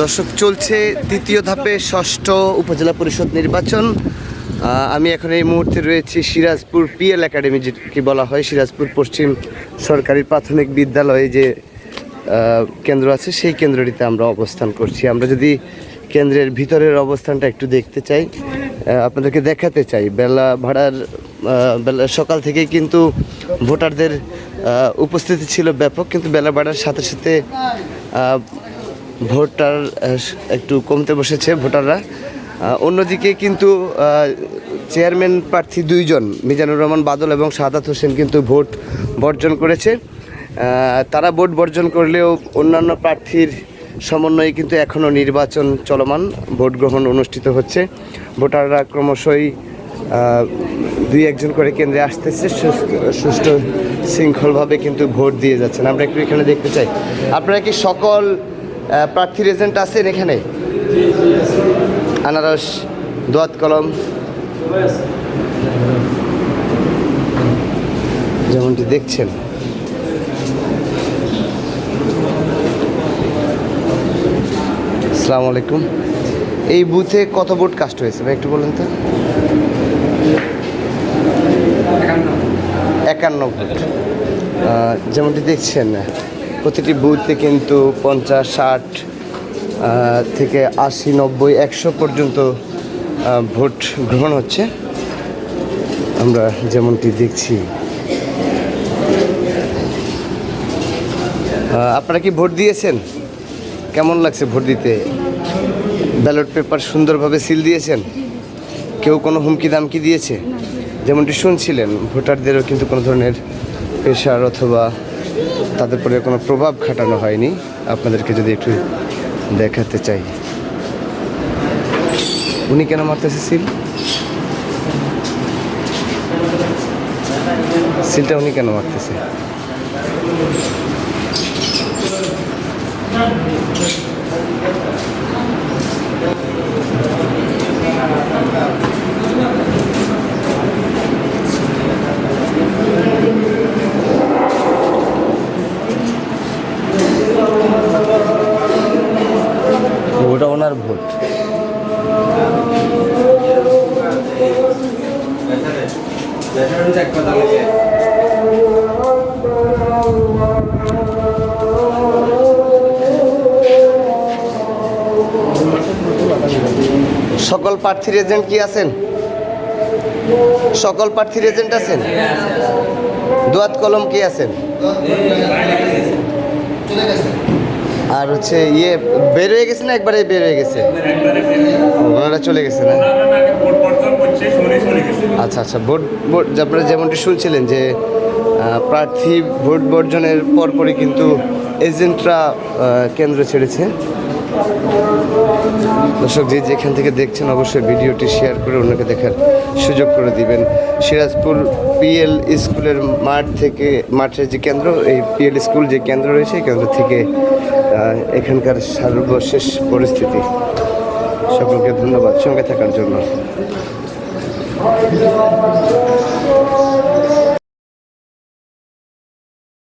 দর্শক, চলছে তৃতীয় ধাপে ষষ্ঠ উপজেলা পরিষদ নির্বাচন। আমি এখন এই মুহূর্তে রয়েছি সিরাজপুর পিএল একাডেমি, যেটি বলা হয় সিরাজপুর পশ্চিম সরকারি প্রাথমিক বিদ্যালয়ে যে কেন্দ্র আছে, সেই কেন্দ্রটিতে আমরা অবস্থান করছি। আমরা যদি কেন্দ্রের ভিতরের অবস্থানটা একটু দেখতে চাই আপনাদেরকে দেখাতে চাই। বেলা ভাড়ার বেলা, সকাল থেকেই কিন্তু ভোটারদের উপস্থিতি ছিল ব্যাপক, কিন্তু বেলা ভাড়ার সাথে সাথে ভোটার একটু কমতে বসেছে ভোটাররা। অন্যদিকে কিন্তু চেয়ারম্যান প্রার্থী দুইজন, মিজানুর রহমান বাদল এবং সাদাত হোসেন কিন্তু ভোট বর্জন করেছে। তারা ভোট বর্জন করলেও অন্যান্য প্রার্থীর সমন্বয়ে কিন্তু এখনও নির্বাচন চলমান, ভোট গ্রহণ অনুষ্ঠিত হচ্ছে। ভোটাররা ক্রমশই দুই একজন করে কেন্দ্রে আসতেছে, সুস্থ- সুষ্ঠু শৃঙ্খলভাবে কিন্তু ভোট দিয়ে যাচ্ছেন। আমরা একটু এখানে দেখতে চাই। আপনারা কি সকল আহ, প্রার্থীর এজেন্ট আছেন এখানে। আনারস দোয়াত কলম। যেমনটি দেখছেন। আসসালামু আলাইকুম। এই বুথে কত ভোট কাস্ট হয়েছে? ভাই একটু বলুন তো। একান্ন। ভোট। যেমনটি দেখছেন প্রতিটি বুথে কিন্তু পঞ্চাশ, ষাট থেকে আশি, নব্বই, একশো পর্যন্ত ভোট গ্রহণ হচ্ছে। আমরা যেমনটি দেখছি। আপনারা কি ভোট দিয়েছেন? কেমন লাগছে ভোট দিতে? ব্যালট পেপার সুন্দরভাবে সিল দিয়েছেন? কেউ কোনো হুমকি দামকি দিয়েছে? যেমনটি শুনছিলেন, ভোটারদেরও কিন্তু কোনো ধরনের প্রেশার অথবা তাদের উপরে কোনো প্রভাব খাটানো হয়নি। আপনাদেরকে যদি একটু দেখাতে চাই। উনি কেন মারতেছে সিল? সিলটা উনি কেন মারতেছে? ওটা ওনার ভোট। সকল প্রার্থীর এজেন্ট কি আছেন? সকল প্রার্থীর এজেন্ট আছেন? দোয়াত কলম কি আছেন? আর হচ্ছে ইয়ে বের হয়ে গেছে না একবারে বের হয়ে গেছে? ওনারা চলে গেছে না? আচ্ছা আচ্ছা ভোট ভোট, আপনারা যেমনটি শুনছিলেন যে প্রার্থী ভোট বর্জনের পরপরই কিন্তু এজেন্টরা কেন্দ্র ছেড়েছে। দর্শক, যে যেখান থেকে দেখছেন, অবশ্যই ভিডিওটি শেয়ার করে অন্যকে দেখার সুযোগ করে দিবেন। সিরাজপুর পিএল স্কুলের মাঠ থেকে, মাঠের যে কেন্দ্র, এই পিএল স্কুল যে কেন্দ্র রয়েছে, এই কেন্দ্র থেকে এখানকার সর্বশেষ পরিস্থিতি। সকলকে ধন্যবাদ সঙ্গে থাকার জন্য।